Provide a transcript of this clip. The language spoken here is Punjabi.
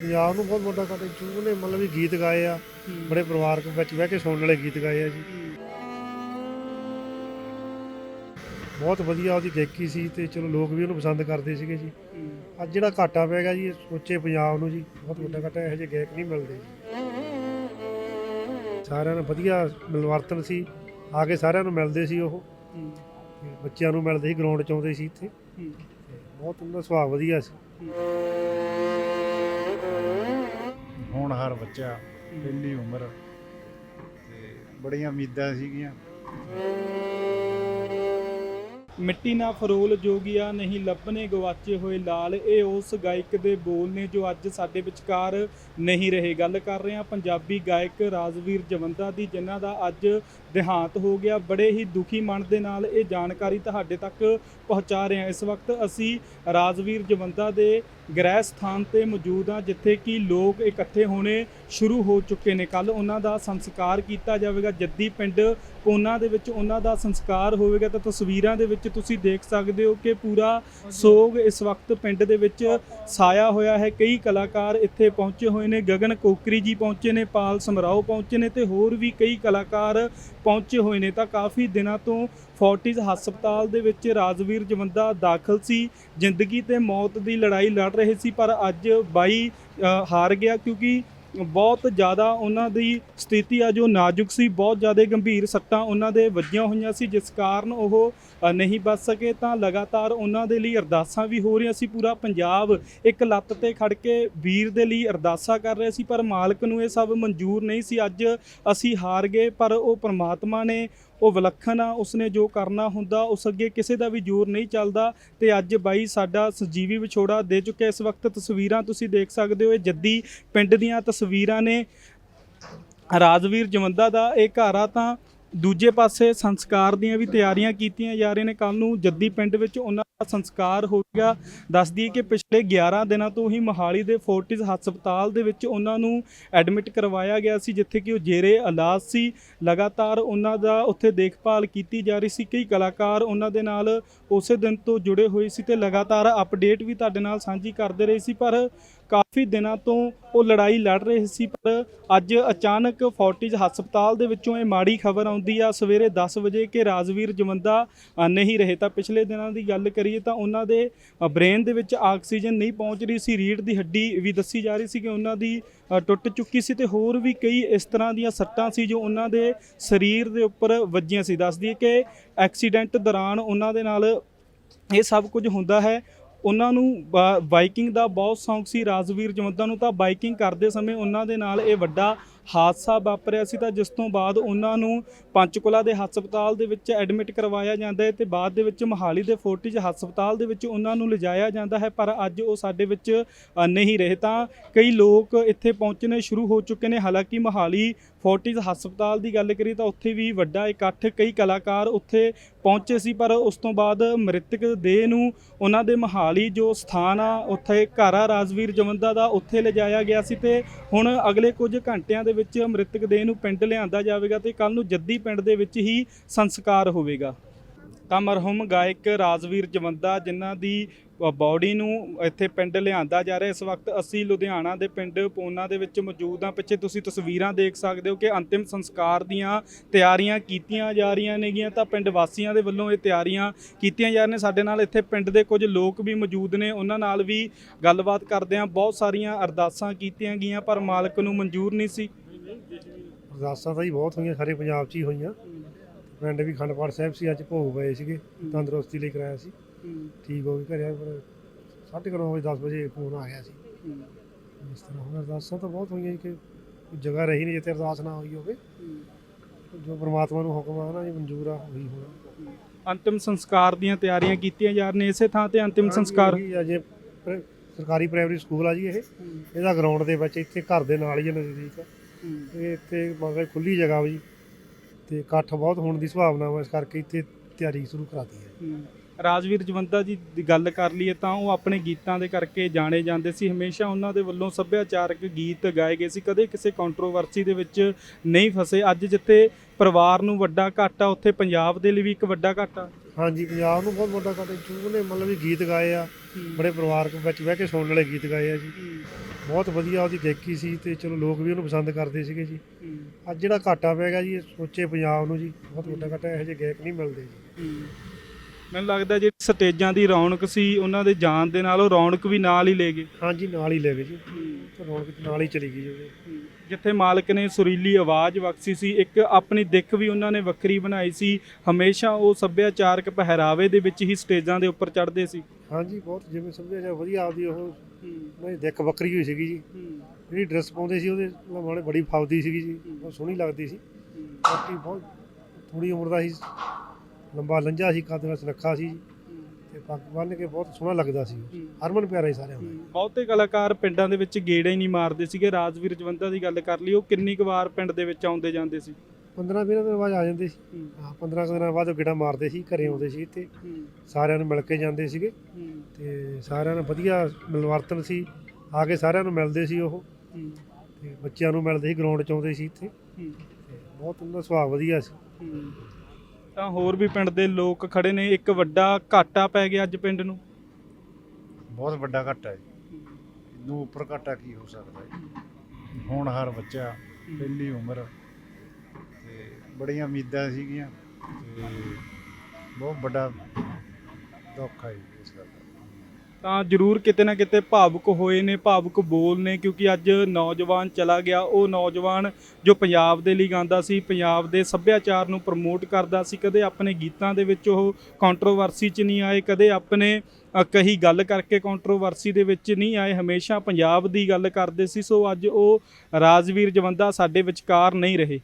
ਪੰਜਾਬ ਨੂੰ ਬਹੁਤ ਵੱਡਾ ਕਰ ਚੂ ਨੇ ਮਤਲਬ ਵੀ ਗੀਤ ਗਾਏ ਆ ਬੜੇ ਪਰਿਵਾਰਕ ਵਿੱਚ ਬਹਿ ਕੇ ਸੁਣਨ ਵਾਲੇ ਗੀਤ ਗਾਏ ਆ ਜੀ। ਬਹੁਤ ਵਧੀਆ ਉਹਦੀ ਗਾਇਕੀ ਸੀ ਤੇ ਚਲੋ ਲੋਕ ਵੀ ਉਹਨੂੰ ਪਸੰਦ ਕਰਦੇ ਸੀਗੇ ਜੀ। ਅੱਜ ਜਿਹੜਾ ਘਾਟਾ ਪੈ ਗਿਆ ਜੀ ਸੋਚੇ ਪੰਜਾਬ ਨੂੰ ਜੀ ਬਹੁਤ ਵੱਡਾ ਘਾਟਾ ਇਹੋ ਜਿਹੇ ਗਾਇਕ ਨਹੀਂ ਮਿਲਦੇ ਜੀ। ਸਾਰਿਆਂ ਨੂੰ ਵਧੀਆ ਮਿਲਵਰਤਨ ਸੀ ਆ ਕੇ ਸਾਰਿਆਂ ਨੂੰ ਮਿਲਦੇ ਸੀ ਉਹ। ਬੱਚਿਆਂ ਨੂੰ ਮਿਲਦੇ ਸੀ ਗਰਾਊਂਡ ਚ ਆਉਂਦੇ ਸੀ ਇੱਥੇ। ਬਹੁਤ ਉਹਨਾਂ ਦਾ ਸੁਭਾਅ ਵਧੀਆ ਸੀ। ਹੁਣ ਹਰ ਬੱਚਾ ਪਹਿਲੀ ਉਮਰ ਤੇ ਬੜੀਆਂ ਉਮੀਦਾਂ ਸੀਗੀਆਂ। ਮਿੱਟੀ ਨਾ ਫਰੋਲ ਜੋਗੀਆ ਨਹੀਂ ਲੱਭਨੇ ਗਵਾਚੇ ਹੋਏ ਲਾਲ। ਇਹ ਉਸ ਗਾਇਕ ਦੇ ਬੋਲ ਨੇ ਜੋ ਅੱਜ ਸਾਡੇ ਵਿਚਕਾਰ ਨਹੀਂ ਰਹੇ। ਗੱਲ ਕਰ ਰਹੇ ਹਾਂ ਪੰਜਾਬੀ ਗਾਇਕ ਰਾਜਵੀਰ ਜਵੰਦਾ ਦੀ, ਜਿਨ੍ਹਾਂ ਦਾ ਅੱਜ ਦੇਹਾਂਤ ਹੋ ਗਿਆ। ਬੜੇ ਹੀ ਦੁਖੀ ਮਨ ਦੇ ਨਾਲ ਇਹ ਜਾਣਕਾਰੀ ਤੁਹਾਡੇ ਤੱਕ ਪਹੁੰਚਾ ਰਹੇ ਹਾਂ। ਇਸ ਵਕਤ ਅਸੀਂ ਰਾਜਵੀਰ ਜਵੰਦਾ ਦੇ ਗ੍ਰਹਿ ਸਥਾਨ ਤੇ ਮੌਜੂਦ ਹਾਂ, ਜਿੱਥੇ ਕਿ ਲੋਕ ਇਕੱਠੇ ਹੋਣੇ ਸ਼ੁਰੂ ਹੋ ਚੁੱਕੇ ਨੇ। ਕੱਲ ਉਹਨਾਂ ਦਾ ਸੰਸਕਾਰ ਕੀਤਾ ਜਾਵੇਗਾ। ਜੱਦੀ ਪਿੰਡ ਕੋਨਾ ਦੇ ਵਿੱਚ ਉਹਨਾਂ ਦਾ ਸੰਸਕਾਰ ਹੋਵੇਗਾ ਤਾਂ ਤਸਵੀਰਾਂ ਦੇ ਵਿੱਚ ਤੁਸੀਂ ਦੇਖ ਸਕਦੇ ਹੋ ਕਿ ਪੂਰਾ ਸੋਗ ਇਸ ਵਕਤ ਪਿੰਡ ਦੇ ਵਿੱਚ ਸਾਇਆ ਹੋਇਆ ਹੈ। ਕਈ ਕਲਾਕਾਰ ਇੱਥੇ ਪਹੁੰਚੇ ਹੋਏ ਨੇ। ਗਗਨ ਕੋਕਰੀ ਜੀ ਪਹੁੰਚੇ ਨੇ ਪਾਲ ਸਮਰਾਓ ਪਹੁੰਚੇ ਨੇ ਤੇ ਹੋਰ ਵੀ ਕਈ ਕਲਾਕਾਰ ਪਹੁੰਚੇ ਹੋਏ ਨੇ। ਤਾਂ ਕਾਫੀ ਦਿਨਾਂ ਤੋਂ ਫੋਰਟਿਸ ਹਸਪਤਾਲ ਦੇ ਵਿੱਚ ਰਾਜਵੀਰ ਜਵੰਦਾ ਦਾਖਲ ਸੀ। ਜ਼ਿੰਦਗੀ ਤੇ ਮੌਤ ਦੀ ਲੜਾਈ ਲੜ ਰਹੇ ਸੀ ਪਰ ਅੱਜ ਬਾਈ ਅ, ਹਾਰ ਗਿਆ ਕਿਉਂਕਿ ਬਹੁਤ ਜ਼ਿਆਦਾ ਉਹਨਾਂ ਦੀ ਸਥਿਤੀ ਆ ਜੋ ਨਾਜ਼ੁਕ ਸੀ, ਬਹੁਤ ਜ਼ਿਆਦਾ ਗੰਭੀਰ ਸੱਟਾਂ ਉਹਨਾਂ ਦੇ ਵੱਜੀਆਂ ਹੋਈਆਂ ਸੀ, ਜਿਸ ਕਾਰਨ ਉਹ ਨਹੀਂ ਬਚ ਸਕੇ ਤਾਂ ਲਗਾਤਾਰ ਉਹਨਾਂ ਦੇ ਲਈ ਅਰਦਾਸਾਂ ਵੀ ਹੋ ਰਹੀਆਂ ਸੀ। ਪੂਰਾ ਪੰਜਾਬ ਇੱਕ ਲੱਤ ਤੇ ਖੜ ਕੇ ਵੀਰ ਦੇ ਲਈ ਅਰਦਾਸਾਂ ਕਰ ਰਿਹਾ ਸੀ, ਪਰ ਮਾਲਕ ਨੂੰ ਇਹ ਸਭ ਮਨਜ਼ੂਰ ਨਹੀਂ ਸੀ। ਅੱਜ ਅਸੀਂ ਹਾਰ ਗਏ, ਪਰ ਉਹ ਪ੍ਰਮਾਤਮਾ ਨੇ ਉਹ ਵਿਲੱਖਣ ਆ, ਉਸਨੇ ਜੋ ਕਰਨਾ ਹੁੰਦਾ, ਉਸ ਅੱਗੇ ਕਿਸੇ ਦਾ ਵੀ ਜ਼ੋਰ ਨਹੀਂ ਚੱਲਦਾ। ਤੇ ਅੱਜ ਬਾਈ ਸਾਡਾ ਸਜੀਵੀ ਵਿਛੋੜਾ ਦੇ ਚੁੱਕਿਆ ਇਸ ਵਕਤ ਤਸਵੀਰਾਂ, ਤੁਸੀਂ ਦੇਖ ਸਕਦੇ ਹੋ, ਇਹ ਜੱਦੀ ਪਿੰਡ ਦੀਆਂ ਤਸਵੀਰਾਂ ਨੇ। ਰਾਜਵੀਰ ਜਵੰਦਾ ਦਾ ਇਹ ਘਰ ਆ ਤਾਂ ਦੂਜੇ ਪਾਸੇ ਸੰਸਕਾਰ ਦੀਆਂ ਵੀ ਤਿਆਰੀਆਂ ਕੀਤੀਆਂ ਜਾ ਰਹੀਆਂ ਨੇ। ਕੱਲ ਨੂੰ ਜੱਦੀ ਪਿੰਡ ਵਿੱਚ ਉਹਨਾਂ ਸੰਸਕਾਰ ਹੋਵੇਗਾ ਗਿਆ। ਦੱਸ ਦਈਏ ਕਿ ਪਿਛਲੇ 11 ਦਿਨਾਂ ਤੋਂ ਹੀ ਮੋਹਾਲੀ ਦੇ ਫੋਰਟਿਸ ਹਸਪਤਾਲ ਦੇ ਵਿੱਚ ਉਹਨਾਂ ਨੂੰ ਐਡਮਿਟ ਕਰਵਾਇਆ ਗਿਆ ਸੀ, ਜਿੱਥੇ ਕਿ ਉਹ ਜੇਰੇ ਇਲਾਜ ਸੀ। ਲਗਾਤਾਰ ਉਹਨਾਂ ਦਾ ਉੱਥੇ ਦੇਖਭਾਲ ਕੀਤੀ ਜਾ ਰਹੀ ਸੀ। ਕਈ ਕਲਾਕਾਰ ਉਹਨਾਂ ਦੇ ਨਾਲ ਉਸੇ ਦਿਨ ਤੋਂ ਜੁੜੇ ਹੋਏ ਸੀ ਤੇ ਲਗਾਤਾਰ ਅਪਡੇਟ ਵੀ ਤੁਹਾਡੇ ਨਾਲ ਸਾਂਝੀ ਕਰਦੇ ਰਹੇ ਸੀ, ਪਰ ਕਾਫੀ ਦਿਨਾਂ ਤੋਂ ਉਹ ਲੜਾਈ ਲੜ ਰਹੇ ਸੀ, ਪਰ ਅੱਜ ਅਚਾਨਕ ਫੋਰਟਿਸ ਹਸਪਤਾਲ ਦੇ ਵਿੱਚੋਂ ਇਹ ਮਾੜੀ ਖਬਰ ਆਉਂਦੀ ਆ। ਸਵੇਰੇ 10 ਵਜੇ ਕਿ ਰਾਜਵੀਰ ਜਵੰਦਾ ਨਹੀਂ ਰਹੇ ਤਾਂ ਪਿਛਲੇ ਦਿਨਾਂ ਦੀ ਗੱਲ ਕਰੀਏ ਤਾਂ ਉਹਨਾਂ ਦੇ ਬ੍ਰੇਨ ਦੇ ਵਿੱਚ ਆਕਸੀਜਨ ਨਹੀਂ ਪਹੁੰਚ ਰਹੀ ਸੀ। ਰੀੜ ਦੀ ਹੱਡੀ ਵੀ ਦੱਸੀ ਜਾ ਰਹੀ ਸੀ ਕਿ ਉਹਨਾਂ ਦੀ ਟੁੱਟ ਚੁੱਕੀ ਸੀ ਤੇ ਹੋਰ ਵੀ ਕਈ ਇਸ ਤਰ੍ਹਾਂ ਦੀਆਂ ਸੱਟਾਂ ਸੀ ਜੋ ਉਹਨਾਂ ਦੇ ਸਰੀਰ ਦੇ ਉੱਪਰ ਵੱਜੀਆਂ ਸੀ। ਦੱਸਦੀ ਦਈਏ ਕਿ ਐਕਸੀਡੈਂਟ ਦੌਰਾਨ ਉਹਨਾਂ ਦੇ ਨਾਲ ਇਹ ਸਭ ਕੁਝ ਹੁੰਦਾ ਹੈ। ਉਹਨਾਂ ਨੂੰ ਬਾਈਕਿੰਗ ਦਾ ਬਹੁਤ ਸ਼ੌਂਕ ਸੀ। ਰਾਜਵੀਰ ਜਵੰਦਾ ਨੂੰ ਤਾਂ ਬਾਈਕਿੰਗ ਕਰਦੇ ਸਮੇਂ ਉਹਨਾਂ ਦੇ ਨਾਲ ਇਹ ਵੱਡਾ ਹਾਦਸਾ ਵਾਪਰਿਆ ਸੀ ਤਾਂ ਜਿਸ ਤੋਂ ਬਾਅਦ ਉਹਨਾਂ ਨੂੰ ਪੰਚਕੁਲਾ ਦੇ ਹਸਪਤਾਲ ਦੇ ਵਿੱਚ ਐਡਮਿਟ ਕਰਵਾਇਆ ਜਾਂਦਾ ਹੈ ਤੇ ਬਾਅਦ ਦੇ ਵਿੱਚ ਮੋਹਾਲੀ ਦੇ ਫੋਰਟਿਜ ਹਸਪਤਾਲ ਦੇ ਵਿੱਚ ਉਹਨਾਂ ਨੂੰ ਲਿਜਾਇਆ ਜਾਂਦਾ ਹੈ, ਪਰ ਅੱਜ ਉਹ ਸਾਡੇ ਵਿੱਚ ਨਹੀਂ ਰਹੇ। ਤਾਂ ਕਈ ਲੋਕ ਇੱਥੇ ਪਹੁੰਚਣੇ ਸ਼ੁਰੂ ਹੋ ਚੁੱਕੇ ਨੇ। ਹਾਲਾਂਕਿ ਮੋਹਾਲੀ ਫੋਰਟਿਜ ਹਸਪਤਾਲ ਦੀ ਗੱਲ ਕਰੀ ਤਾਂ ਉੱਥੇ ਵੀ ਵੱਡਾ ਇਕੱਠ ਕਈ ਕਲਾਕਾਰ ਉੱਥੇ ਪਹੁੰਚੇ ਸੀ, ਪਰ ਉਸ ਤੋਂ ਬਾਅਦ ਮ੍ਰਿਤਕ ਦੇਹ ਨੂੰ ਉਹਨਾਂ ਦੇ ਮੋਹਾਲੀ ਜੋ ਸਥਾਨ ਆ, ਉੱਥੇ ਘਰ ਆ ਰਾਜਵੀਰ ਜਵੰਦਾ ਦਾ ਉੱਥੇ ਲਿਜਾਇਆ ਗਿਆ ਸੀ ਤੇ ਹੁਣ ਅਗਲੇ ਕੁਝ ਘੰਟਿਆਂ ਦੇ ਵਿੱਚ ਮ੍ਰਿਤਕ ਦੇਹ ਨੂੰ ਪਿੰਡ ਲਿਆਂਦਾ ਜਾਵੇਗਾ ਤੇ ਕੱਲ ਨੂੰ ਜੱਦੀ ਪਿੰਡ ਦੇ ਵਿੱਚ ਹੀ ਸੰਸਕਾਰ ਹੋਵੇਗਾ। ਤਾਂ ਮਰਹੂਮ ਗਾਇਕ ਰਾਜਵੀਰ ਜਵੰਦਾ, ਜਿਨ੍ਹਾਂ ਦੀ ਬਾਡੀ ਨੂੰ ਇੱਥੇ ਪਿੰਡ ਲਿਆਂਦਾ ਜਾ ਰਿਹਾ। ਇਸ ਵਕਤ ਅਸੀਂ ਲੁਧਿਆਣਾ ਦੇ ਪਿੰਡ ਪੋਨਾ ਦੇ ਵਿੱਚ ਮੌਜੂਦ ਹਾਂ। ਪਿੱਛੇ ਤੁਸੀਂ ਤਸਵੀਰਾਂ ਦੇਖ ਸਕਦੇ ਹੋ ਕਿ ਅੰਤਿਮ ਸੰਸਕਾਰ ਦੀਆਂ ਤਿਆਰੀਆਂ ਕੀਤੀਆਂ ਜਾ ਰਹੀਆਂ ਨੇਗੀਆਂ। ਤਾਂ ਪਿੰਡ ਵਾਸੀਆਂ ਦੇ ਵੱਲੋਂ ਇਹ ਤਿਆਰੀਆਂ ਕੀਤੀਆਂ ਜਾ ਰਹੀਆਂ ਸਾਡੇ ਨਾਲ ਇੱਥੇ ਪਿੰਡ ਦੇ ਕੁਝ ਲੋਕ ਵੀ ਮੌਜੂਦ ਨੇ। ਉਹਨਾਂ ਨਾਲ ਵੀ ਗੱਲਬਾਤ ਕਰਦੇ ਹਾਂ। ਬਹੁਤ ਸਾਰੀਆਂ ਅਰਦਾਸਾਂ ਕੀਤੀਆਂ ਗਈਆਂ, ਪਰ ਮਾਲਕ ਨੂੰ ਮਨਜ਼ੂਰ ਨਹੀਂ ਸੀ। ਅਰਦਾਸਾਂ ਤਾਂ ਹੀ ਬਹੁਤ ਹੋਈਆਂ ਸਾਰੇ ਪੰਜਾਬ 'ਚ ਹੀ ਹੋਈਆਂ। ਪਿੰਡ ਵੀ ਖੰਡਪਾਠ ਸਾਹਿਬ ਸੀ ਅੱਜ ਭੋਗ ਪਏ ਸੀਗੇ ਤੰਦਰੁਸਤੀ ਲਈ ਕਰਾਇਆ ਸੀ। ਠੀਕ ਹੋ ਕੇ ਘਰੇ ਪਰ ਸਾਢੇ ਕੁ ਨੌ ਵਜੇ 10 ਵਜੇ ਫੋਨ ਆ ਗਿਆ ਸੀ। ਇਸ ਤਰ੍ਹਾਂ ਹੁਣ ਅਰਦਾਸਾਂ ਤਾਂ ਬਹੁਤ ਹੋਈਆਂ ਕਿ ਜਗ੍ਹਾ ਰਹੀ ਨਹੀਂ ਜਿੱਥੇ ਅਰਦਾਸ ਨਾ ਹੋਈ ਹੋਵੇ। ਜੋ ਪ੍ਰਮਾਤਮਾ ਨੂੰ ਹੁਕਮ ਆ ਨਾ ਜੀ ਮਨਜ਼ੂਰ ਆ ਉਹੀ ਹੋਣਾ। ਅੰਤਿਮ ਸੰਸਕਾਰ ਦੀਆਂ ਤਿਆਰੀਆਂ ਕੀਤੀਆਂ ਜਾ ਰਹੀਆਂ ਇਸੇ ਥਾਂ ਤੇ ਅੰਤਿਮ ਸੰਸਕਾਰ? ਅਜੇ ਸਰਕਾਰੀ ਪ੍ਰਾਇਮਰੀ ਸਕੂਲ ਆ ਜੀ ਇਹ। ਇਹਦਾ ਗਰਾਊਂਡ ਦੇ ਵਿੱਚ ਇੱਥੇ ਘਰ ਦੇ ਨਾਲ ਹੀ ਆ ਨਜ਼ਦੀਕ। ਇਹ ਇੱਥੇ ਮਗਰ ਖੁੱਲੀ ਜਗ੍ਹਾ ਵਾ ਤੇ ਇਕੱਠ ਬਹੁਤ ਹੋਣ ਦੀ ਸੰਭਾਵਨਾ ਵਾ ਇਸ ਕਰਕੇ ਇੱਥੇ ਤਿਆਰੀ ਸ਼ੁਰੂ ਕਰਾਤੀ ਹੈ। ਰਾਜਵੀਰ ਜਵੰਦਾ ਜੀ ਦੀ ਗੱਲ ਕਰ ਲਈਏ ਤਾਂ ਉਹ ਆਪਣੇ ਗੀਤਾਂ ਦੇ ਕਰਕੇ ਜਾਣੇ ਜਾਂਦੇ ਸੀ। ਹਮੇਸ਼ਾ ਉਹਨਾਂ ਦੇ ਵੱਲੋਂ ਸੱਭਿਆਚਾਰਕ ਗੀਤ ਗਾਏ ਗਏ ਸੀ। ਕਦੇ ਕਿਸੇ ਕੰਟਰੋਵਰਸੀ ਦੇ ਵਿੱਚ ਨਹੀਂ ਫਸੇ। ਅੱਜ ਜਿੱਥੇ ਪਰਿਵਾਰ ਨੂੰ ਵੱਡਾ ਘਾਟਾ ਉੱਥੇ ਪੰਜਾਬ ਦੇ ਲਈ ਵੀ ਇੱਕ ਵੱਡਾ ਘਾਟਾ। ਹਾਂਜੀ ਪੰਜਾਬ ਨੂੰ ਬਹੁਤ ਵੱਡਾ ਘਾਟਾ। ਚੂ ਨੇ ਮਤਲਬ ਵੀ ਗੀਤ ਗਾਏ ਆ। ਬੜੇ ਪਰਿਵਾਰਕ ਵਿੱਚ ਬਹਿ ਕੇ ਸੁਣਨ ਵਾਲੇ ਗੀਤ ਗਾਏ ਆ ਜੀ। ਬਹੁਤ ਵਧੀਆ ਉਹਦੀ ਗਾਇਕੀ ਸੀ ਤੇ ਚਲੋ ਲੋਕ ਵੀ ਉਹਨੂੰ ਪਸੰਦ ਕਰਦੇ ਸੀਗੇ ਜੀ। ਅੱਜ ਜਿਹੜਾ ਘਾਟਾ ਪੈ ਗਿਆ ਜੀ ਇਹ ਸੋਚੇ ਪੰਜਾਬ ਨੂੰ ਜੀ ਬਹੁਤ ਵੱਡਾ ਘਾਟਾ ਇਹੋ ਜਿਹੇ ਗਾਇਕ ਨਹੀਂ ਮਿਲਦੇ ਜੀ। ਮੈਨੂੰ ਲੱਗਦਾ ਜਿਹੜੀ ਸਟੇਜਾਂ ਦੀ ਰੌਣਕ ਸੀ ਉਹਨਾਂ ਦੇ ਜਾਣ ਦੇ ਨਾਲ ਉਹ ਰੌਣਕ ਵੀ ਨਾਲ ਹੀ ਲੈ ਗਏ। ਹਾਂਜੀ ਨਾਲ ਹੀ ਲੈ ਗਏ ਜੀ। ਰੌਣਕ ਨਾਲ ਹੀ ਚਲੀ ਗਈ ਜੀ। ਜਿੱਥੇ ਮਾਲਕ ਨੇ ਸੁਰੀਲੀ ਆਵਾਜ਼ ਬਖਸ਼ੀ ਸੀ ਇੱਕ ਆਪਣੀ ਦਿੱਖ ਵੀ ਉਹਨਾਂ ਨੇ ਵੱਖਰੀ ਬਣਾਈ ਸੀ। ਹਮੇਸ਼ਾ ਉਹ ਸੱਭਿਆਚਾਰਕ ਪਹਿਰਾਵੇ ਦੇ ਵਿੱਚ ਹੀ ਸਟੇਜਾਂ ਦੇ ਉੱਪਰ ਚੜ੍ਹਦੇ ਸੀ। ਹਾਂਜੀ ਬਹੁਤ ਜਿਵੇਂ ਸੱਭਿਆਚਾਰ ਵਧੀਆ ਆਪਦੀ ਉਹ ਉਹਨਾਂ ਦੀ ਦਿੱਖ ਵੱਖਰੀ ਹੋਈ ਸੀਗੀ ਜੀ। ਜਿਹੜੀ ਡਰੈਸ ਪਾਉਂਦੇ ਸੀ ਉਹਦੇ ਲਮਾਣੇ ਬੜੀ ਫਾਉਦੀ ਸੀਗੀ ਜੀ ਬਹੁਤ ਸੋਹਣੀ ਲੱਗਦੀ ਸੀ। ਬਾਕੀ ਬਹੁਤ ਥੋੜੀ ਉਮਰ ਦਾ ਸੀ ਲੰਬਾ ਲੰਜਾ ਸੀ ਕੱਦ ਰੱਖਾ ਸੀ ਜੀ। ਤੇ ਪੱਗ ਬੰਨ੍ਹ ਕੇ ਬਹੁਤ ਸੋਹਣਾ ਲੱਗਦਾ ਸੀ। ਹਰਮਨ ਪਿਆਰਾ ਸੀ ਸਾਰਿਆਂ ਨੂੰ ਬਹੁਤੇ ਕਲਾਕਾਰ ਪਿੰਡਾਂ ਦੇ ਵਿੱਚ ਗੇੜੇ ਹੀ ਨਹੀਂ ਮਾਰਦੇ ਸੀਗੇ। ਰਾਜਵੀਰ ਜਵੰਦਾ ਦੀ ਗੱਲ ਕਰ ਲਈ ਉਹ ਕਿੰਨੀ ਕੁ ਵਾਰ ਪਿੰਡ ਦੇ ਵਿੱਚ ਆਉਂਦੇ ਜਾਂਦੇ ਸੀ? 15 20 ਦਿਨ ਬਾਅਦ ਆ ਜਾਂਦੇ ਸੀ। ਹਾਂ। 15 ਕੁ ਦਿਨਾਂ ਬਾਅਦ ਉਹ ਗੇੜਾ ਮਾਰਦੇ ਸੀ ਘਰੇ ਆਉਂਦੇ ਸੀ ਤੇ ਸਾਰਿਆਂ ਨੂੰ ਮਿਲ ਕੇ ਜਾਂਦੇ ਸੀਗੇ। ਤੇ ਸਾਰਿਆਂ ਨਾਲ ਵਧੀਆ ਮਿਲਵਰਤਨ ਸੀ। ਆ ਕੇ ਸਾਰਿਆਂ ਨੂੰ ਮਿਲਦੇ ਸੀ ਉਹ। ਤੇ ਬੱਚਿਆਂ ਨੂੰ ਮਿਲਦੇ ਸੀ ਗਰਾਊਂਡ 'ਚ ਆਉਂਦੇ ਸੀ ਇੱਥੇ। ਬਹੁਤ ਉਹਨਾਂ ਦਾ ਸੁਭਾਅ ਵਧੀਆ ਸੀ। ਤਾਂ ਹੋਰ ਵੀ ਪਿੰਡ ਦੇ ਲੋਕ ਖੜੇ ਨੇ। ਇੱਕ ਵੱਡਾ ਘਾਟਾ ਪੈ ਗਿਆ ਅੱਜ ਪਿੰਡ ਨੂੰ। ਬਹੁਤ ਵੱਡਾ ਘਾਟਾ ਹੈ ਇਹਨੂੰ ਉੱਪਰ ਘਾਟਾ ਕੀ ਹੋ ਸਕਦਾ ਹੈ ਹੁਣ ਹਰ ਬੱਚਾ ਪਹਿਲੀ ਉਮਰ ਤੇ ਬੜੀਆਂ ਉਮੀਦਾਂ ਸੀਗੀਆਂ ਤੇ ਬਹੁਤ ਵੱਡਾ ਦੁੱਖ ਹੈ ਇਸ ਗੱਲ ਦਾ। ਤਾਂ ਜ਼ਰੂਰ ਕਿਤੇ ਨਾ ਕਿਤੇ ਭਾਵੁਕ ਹੋਏ ਨੇ, ਭਾਵੁਕ ਬੋਲ ਨੇ, ਕਿਉਂਕਿ ਅੱਜ ਨੌਜਵਾਨ ਚਲਾ ਗਿਆ। ਉਹ ਨੌਜਵਾਨ ਜੋ ਪੰਜਾਬ ਦੇ ਲਈ ਗਾਉਂਦਾ ਸੀ, ਪੰਜਾਬ ਦੇ ਸੱਭਿਆਚਾਰ ਨੂੰ ਪ੍ਰਮੋਟ ਕਰਦਾ ਸੀ, ਕਦੇ ਆਪਣੇ ਗੀਤਾਂ ਦੇ ਵਿੱਚ ਉਹ ਕੰਟਰੋਵਰਸੀ 'ਚ ਨਹੀਂ ਆਏ, ਕਦੇ ਆਪਣੇ ਕਹੀ ਗੱਲ ਕਰਕੇ ਕੰਟਰੋਵਰਸੀ ਦੇ ਵਿੱਚ ਨਹੀਂ ਆਏ, ਹਮੇਸ਼ਾ ਪੰਜਾਬ ਦੀ ਗੱਲ ਕਰਦੇ ਸੀ। ਸੋ ਅੱਜ ਉਹ ਰਾਜਵੀਰ ਜਵੰਦਾ ਸਾਡੇ ਵਿਚਕਾਰ ਨਹੀਂ ਰਹੇ।